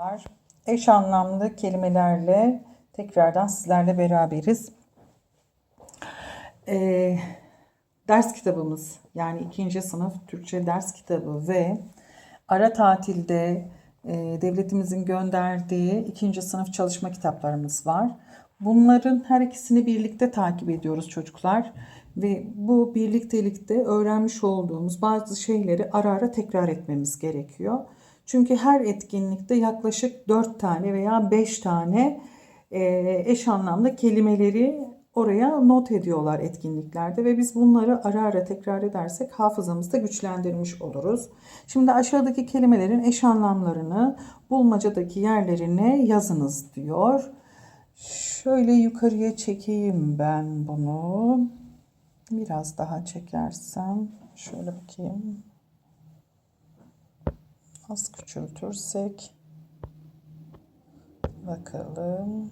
Var. Eş anlamlı kelimelerle tekrardan sizlerle beraberiz. Ee, ders kitabımız yani ikinci sınıf Türkçe ders kitabı ve ara tatilde e, devletimizin gönderdiği ikinci sınıf çalışma kitaplarımız var. Bunların her ikisini birlikte takip ediyoruz çocuklar ve bu birliktelikte öğrenmiş olduğumuz bazı şeyleri ara ara tekrar etmemiz gerekiyor. Çünkü her etkinlikte yaklaşık 4 tane veya 5 tane e, eş anlamlı kelimeleri oraya not ediyorlar etkinliklerde ve biz bunları ara ara tekrar edersek hafızamızda güçlendirmiş oluruz. Şimdi aşağıdaki kelimelerin eş anlamlarını bulmacadaki yerlerine yazınız diyor. Şöyle yukarıya çekeyim ben bunu. Biraz daha çekersem şöyle bakayım. Az küçültürsek bakalım.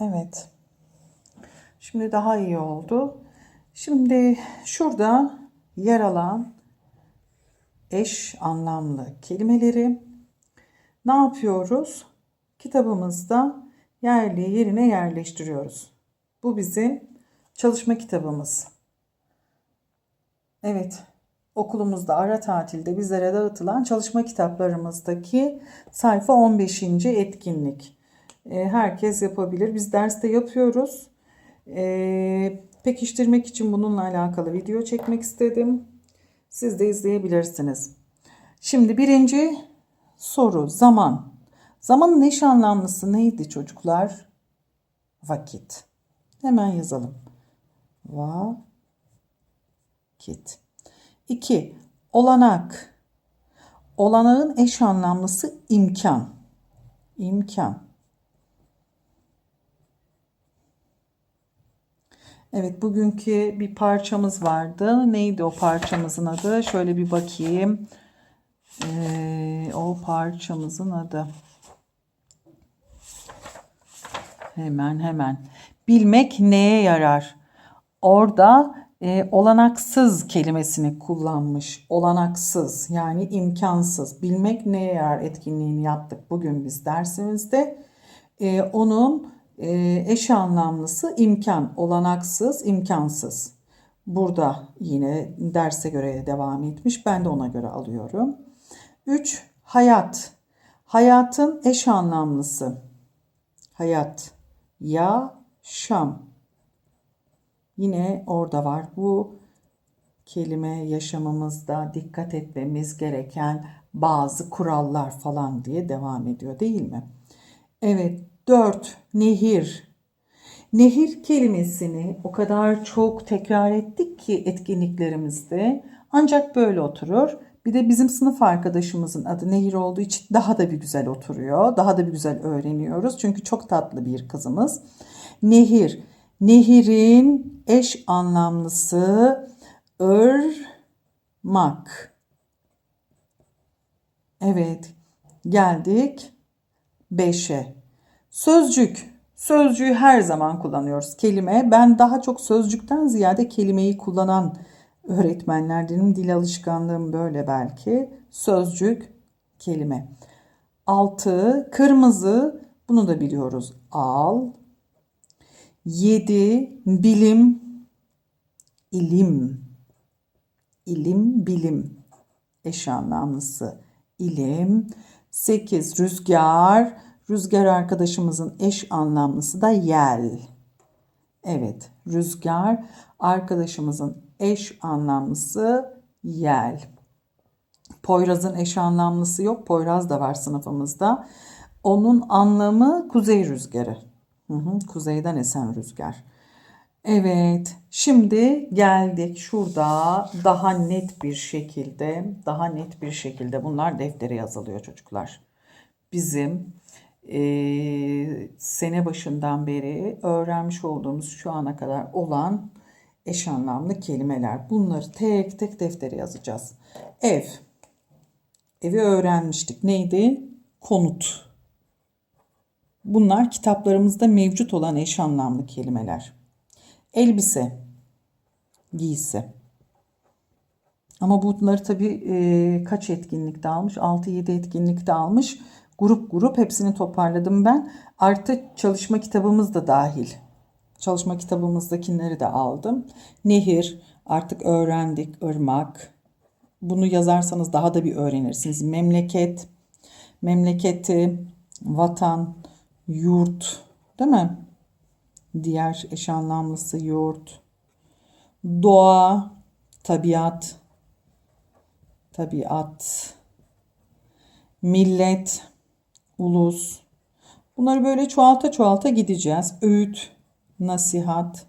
Evet. Şimdi daha iyi oldu. Şimdi şurada yer alan eş anlamlı kelimeleri ne yapıyoruz? Kitabımızda yerli yerine yerleştiriyoruz. Bu bizim çalışma kitabımız. Evet, okulumuzda ara tatilde bizlere dağıtılan çalışma kitaplarımızdaki sayfa 15. etkinlik. Ee, herkes yapabilir. Biz derste yapıyoruz. Ee, pekiştirmek için bununla alakalı video çekmek istedim. Siz de izleyebilirsiniz. Şimdi birinci soru zaman. Zamanın eş anlamlısı neydi çocuklar? Vakit. Hemen yazalım. Vakit. 2. Olanak. Olanağın eş anlamlısı imkan. İmkan. Evet bugünkü bir parçamız vardı. Neydi o parçamızın adı? Şöyle bir bakayım. Ee, o parçamızın adı. Hemen hemen. Bilmek neye yarar? Orada e, olanaksız kelimesini kullanmış. Olanaksız yani imkansız. Bilmek neye yarar etkinliğini yaptık bugün biz dersimizde. E, onun e, eş anlamlısı imkan, olanaksız, imkansız. Burada yine derse göre devam etmiş. Ben de ona göre alıyorum. 3. Hayat. Hayatın eş anlamlısı. Hayat. Yaşam. Yine orada var. Bu kelime yaşamımızda dikkat etmemiz gereken bazı kurallar falan diye devam ediyor değil mi? Evet. 4. Nehir. Nehir kelimesini o kadar çok tekrar ettik ki etkinliklerimizde ancak böyle oturur. Bir de bizim sınıf arkadaşımızın adı Nehir olduğu için daha da bir güzel oturuyor. Daha da bir güzel öğreniyoruz. Çünkü çok tatlı bir kızımız. Nehir. Nehirin eş anlamlısı ırmak. Evet. Geldik 5'e. Sözcük. Sözcüğü her zaman kullanıyoruz. Kelime. Ben daha çok sözcükten ziyade kelimeyi kullanan öğretmenlerdenim. Dil alışkanlığım böyle belki. Sözcük, kelime. Altı, kırmızı. Bunu da biliyoruz. Al. Yedi, bilim, ilim. İlim, bilim. Eş anlamlısı. İlim. Sekiz, rüzgar. Rüzgar arkadaşımızın eş anlamlısı da yel. Evet, rüzgar arkadaşımızın eş anlamlısı yel. Poyraz'ın eş anlamlısı yok. Poyraz da var sınıfımızda. Onun anlamı kuzey rüzgarı. Hı hı, kuzeyden esen rüzgar. Evet, şimdi geldik şurada daha net bir şekilde, daha net bir şekilde bunlar deftere yazılıyor çocuklar. Bizim e, sene başından beri öğrenmiş olduğumuz şu ana kadar olan eş anlamlı kelimeler. Bunları tek tek deftere yazacağız. Ev. Evi öğrenmiştik. Neydi? Konut. Bunlar kitaplarımızda mevcut olan eş anlamlı kelimeler. Elbise. Giysi. Ama bunları tabii e, kaç etkinlikte almış? 6-7 etkinlikte almış. Grup grup hepsini toparladım ben. Artı çalışma kitabımız da dahil. Çalışma kitabımızdakileri de aldım. Nehir artık öğrendik. Irmak. Bunu yazarsanız daha da bir öğrenirsiniz. Memleket, memleketi, vatan, yurt, değil mi? Diğer eş anlamlısı yurt. Doğa, tabiat, tabiat, millet, ulus. Bunları böyle çoğalta çoğalta gideceğiz. Öğüt, nasihat,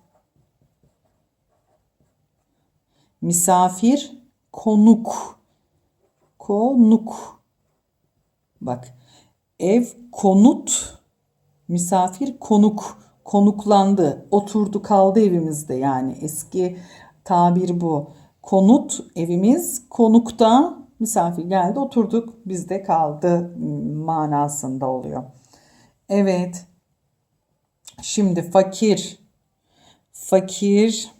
misafir, konuk, konuk. Bak, ev, konut, misafir, konuk, konuklandı, oturdu kaldı evimizde yani eski tabir bu. Konut evimiz, konukta misafir geldi ourduk bizde kaldı manasında oluyor. Evet. Şimdi fakir. Fakir.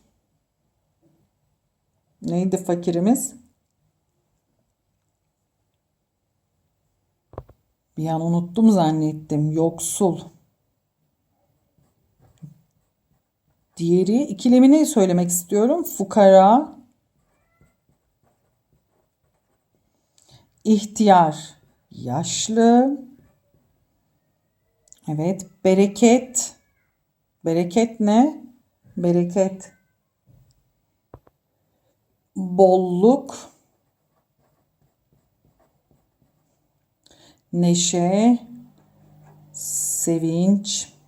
Neydi fakirimiz? Bir an unuttum zannettim. Yoksul. Diğeri ikilemini söylemek istiyorum. Fukara. ihtiyar, yaşlı. Evet, bereket. Bereket ne? Bereket. Bolluk. Neşe, sevinç.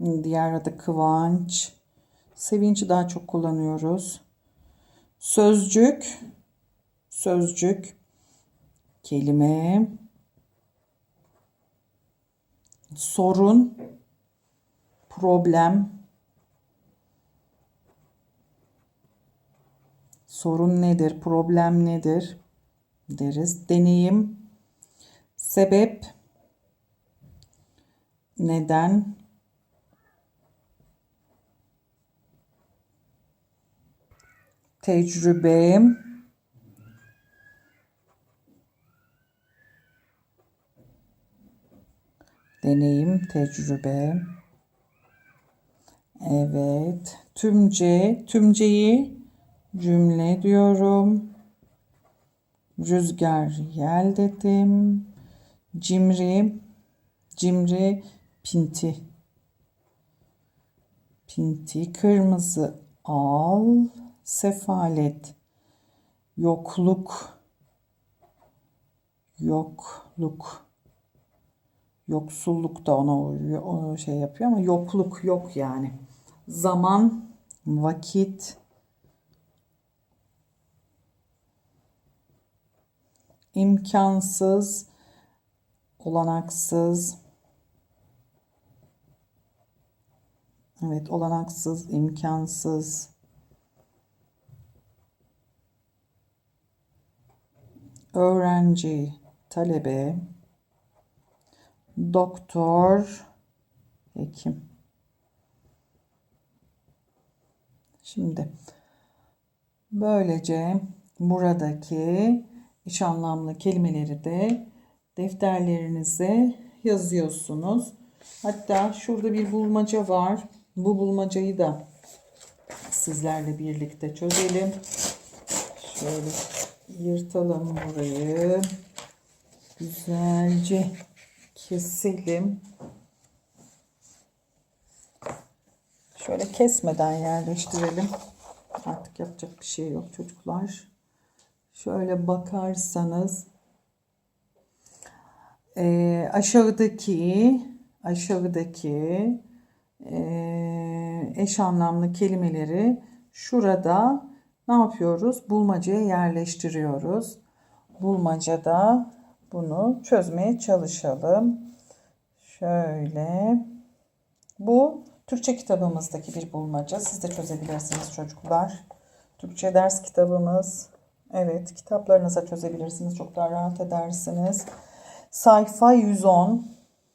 Diğer adı kıvanç. Sevinci daha çok kullanıyoruz. Sözcük, sözcük, kelime, sorun, problem, sorun nedir, problem nedir? Deriz. Deneyim, sebep, neden, tecrübe, deneyim, tecrübe. Evet. Tümce, tümceyi cümle diyorum. Rüzgar yel dedim. Cimri, cimri, pinti. Pinti, kırmızı al sefalet, yokluk, yokluk, yoksulluk da ona şey yapıyor ama yokluk yok yani. Zaman, vakit, imkansız, olanaksız, evet olanaksız, imkansız, öğrenci, talebe, doktor, hekim. Şimdi böylece buradaki iş anlamlı kelimeleri de defterlerinize yazıyorsunuz. Hatta şurada bir bulmaca var. Bu bulmacayı da sizlerle birlikte çözelim. Şöyle yırtalım burayı. Güzelce keselim. Şöyle kesmeden yerleştirelim. Artık yapacak bir şey yok çocuklar. Şöyle bakarsanız e, aşağıdaki aşağıdaki e, eş anlamlı kelimeleri şurada ne yapıyoruz? Bulmacaya yerleştiriyoruz. Bulmacada bunu çözmeye çalışalım. Şöyle. Bu Türkçe kitabımızdaki bir bulmaca. Siz de çözebilirsiniz çocuklar. Türkçe ders kitabımız. Evet, kitaplarınıza çözebilirsiniz. Çok daha rahat edersiniz. Sayfa 110.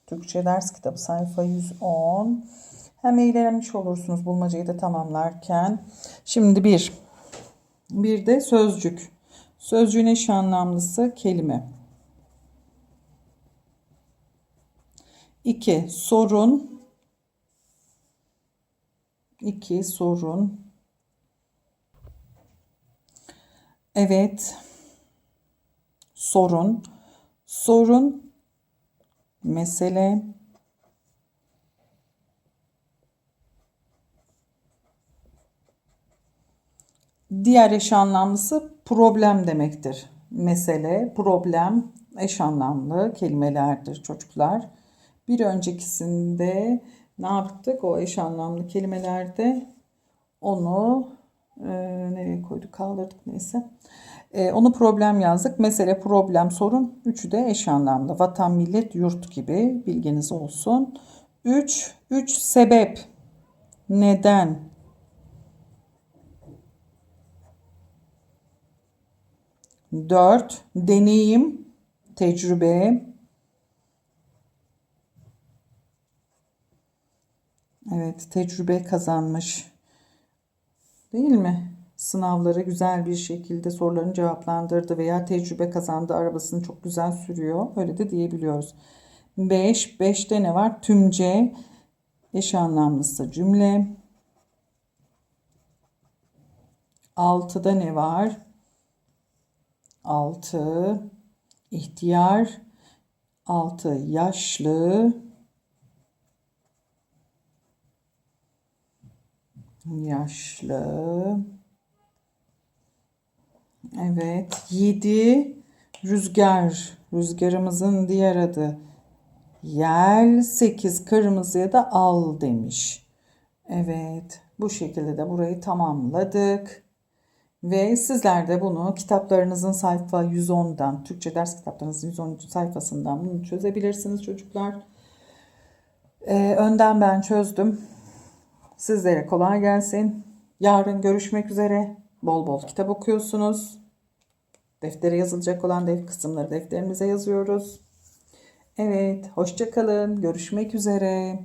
Türkçe ders kitabı sayfa 110. Hem eğlenmiş olursunuz bulmacayı da tamamlarken. Şimdi bir. Bir de sözcük. Sözcüğün eş anlamlısı kelime. İki. Sorun. İki. Sorun. Evet. Sorun. Sorun. Mesele. Diğer eş anlamlısı problem demektir. Mesele, problem eş anlamlı kelimelerdir çocuklar. Bir öncekisinde ne yaptık? O eş anlamlı kelimelerde onu e, nereye koyduk? Kaldırdık neyse. E, onu problem yazdık. Mesele, problem, sorun. Üçü de eş anlamlı. Vatan, millet, yurt gibi bilginiz olsun. Üç, üç sebep. Neden? Dört, deneyim, tecrübe. Evet, tecrübe kazanmış. Değil mi? Sınavları güzel bir şekilde sorularını cevaplandırdı veya tecrübe kazandı, arabasını çok güzel sürüyor. Öyle de diyebiliyoruz. 5. 5'te ne var? Tümce, eş anlamlısı cümle. 6'da ne var? 6 ihtiyar. 6 yaşlı. Yaşlı. Evet 7 rüzgar. Rüzgarımızın diğer adı. Yel. 8 kırmızıya da al demiş. Evet bu şekilde de burayı tamamladık ve sizler de bunu kitaplarınızın sayfa 110'dan, Türkçe ders kitaplarınızın 110. sayfasından bunu çözebilirsiniz çocuklar. Ee, önden ben çözdüm. Sizlere kolay gelsin. Yarın görüşmek üzere. Bol bol kitap okuyorsunuz. Deftere yazılacak olan def kısımları defterimize yazıyoruz. Evet, hoşça kalın. Görüşmek üzere.